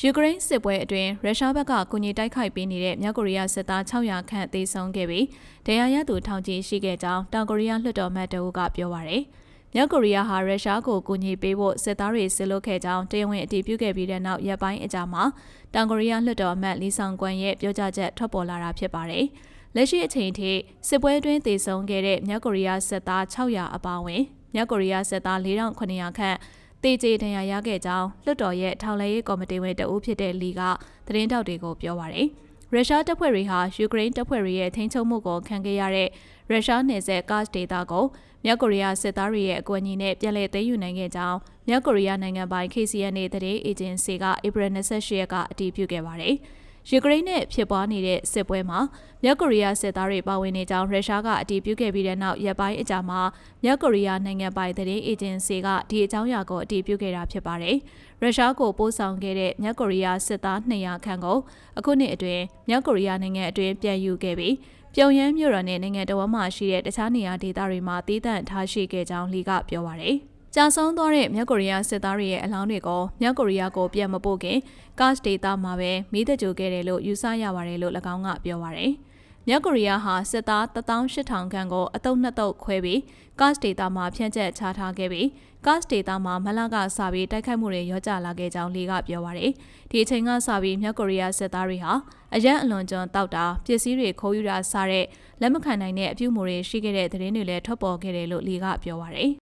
ယူကရိန်းစစ်ပွဲအတွင်းရုရှားဘက်ကကူညီတိုက်ခိုက်ပေးနေတဲ့မြောက်ကိုရီးယားစစ်သား600ခန့်သေဆုံးခဲ့ပြီးဒဏ်ရာရသူထောင်ချီရှိခဲ့ကြောင်းတောင်ကိုရီးယားလွှတ်တော်မှတ်တအုပ်ကပြောပါရယ်။မြောက်ကိုရီးယားဟာရုရှားကိုကူညီပေးဖို့စစ်သားတွေဆစ်လွတ်ခဲ့ကြောင်းတရားဝင်အတည်ပြုခဲ့ပြီးတဲ့နောက်ရက်ပိုင်းအကြာမှာတောင်ကိုရီးယားလွှတ်တော်အမတ်လီဆောင်ကွမ်ရဲ့ပြောကြားချက်ထွက်ပေါ်လာတာဖြစ်ပါတယ်။လက်ရှိအချိန်ထိစစ်ပွဲအတွင်းသေဆုံးခဲ့တဲ့မြောက်ကိုရီးယားစစ်သား600အပါအဝင်မြောက်ကိုရီးယားစစ်သား4900ခန့် တေကျေဒဏ်ရာရခဲ့ကြောင်းလွှတ်တော်ရဲ့ထောင်လဲရေးကော်မတီဝင်တအုပ်ဖြစ်တဲ့လီကသတင်းတောက်တွေကိုပြောပါရယ်ရုရှားတပ်ဖွဲ့တွေဟာယူကရိန်းတပ်ဖွဲ့တွေရဲ့ထိန်းချုပ်မှုကိုခံခဲ့ရတဲ့ရုရှားနယ်စပ်ကတ်ဒေတာကိုမြောက်ကိုရီးယားစစ်သားတွေရဲ့အကူအညီနဲ့ပြန်လည်သိမ်းယူနိုင်ခဲ့ကြောင်းမြောက်ကိုရီးယားနိုင်ငံပိုင် KCNA သတင်းအေဂျင်စီကဧပြီ28ရက်ကအတည်ပြုခဲ့ပါတယ်။ ယူကရိန်းနဲ့ဖြစ်ပွားနေတဲ့စစ်ပွဲမှာမြောက်ကိုရီးယားစစ်သားတွေပါဝင်နေကြောင်းရုရှားကအတည်ပြုခဲ့ပြီးတဲ့နောက်ရက်ပိုင်းအကြာမှာမြောက်ကိုရီးယားနိုင်ငံပိုင်သတင်းအေဂျင်စီကဒီအကြောင်းအရာကိုအတည်ပြုခဲ့တာဖြစ်ပါတယ်။ရုရှားကိုပို့ဆောင်ခဲ့တဲ့မြောက်ကိုရီးယားစစ်သား200ခန့်ကိုအခုနှစ်အတွင်းမြောက်ကိုရီးယားနိုင်ငံအတွင်းပြန်ယူခဲ့ပြီးပြုံရမ်းမြို့တော်နဲ့နိုင်ငံတော်မှာရှိတဲ့တခြားနေရာဒေသတွေမှာတည်တံ့ထားရှိခဲ့ကြောင်းလီကပြောပါရယ်။ ကြာဆုံးသွားတဲ့မြောက်ကိုရီးယားစစ်သားတွေရဲ့အလောင်းတွေကိုမြောက်ကိုရီးယားကိုပြန်မပို့ခင်ကတ်ဒေတာမှာပဲမိသက်ကြိုခဲ့တယ်လို့ယူဆရပါတယ်လို့၎င်းကပြောပါရယ်။မြောက်ကိုရီးယားဟာစစ်သား18000ခန့်ကိုအတုံးနှစ်တုပ်ခွဲပြီးကတ်ဒေတာမှာဖြန့်ကျက်ချထားခဲ့ပြီးကတ်ဒေတာမှာမလကစပြီးတိုက်ခိုက်မှုတွေရောကြလာခဲ့ကြောင်းလီကပြောပါရယ်။ဒီအချိန်ကစပြီးမြောက်ကိုရီးယားစစ်သားတွေဟာအရန်အလွန်ကျွန်းတောက်တာပစ္စည်းတွေခိုးယူတာစတဲ့လက်မခံနိုင်တဲ့အပြုအမူတွေရှိခဲ့တဲ့သတင်းတွေလည်းထွက်ပေါ်ခဲ့တယ်လို့လီကပြောပါရယ်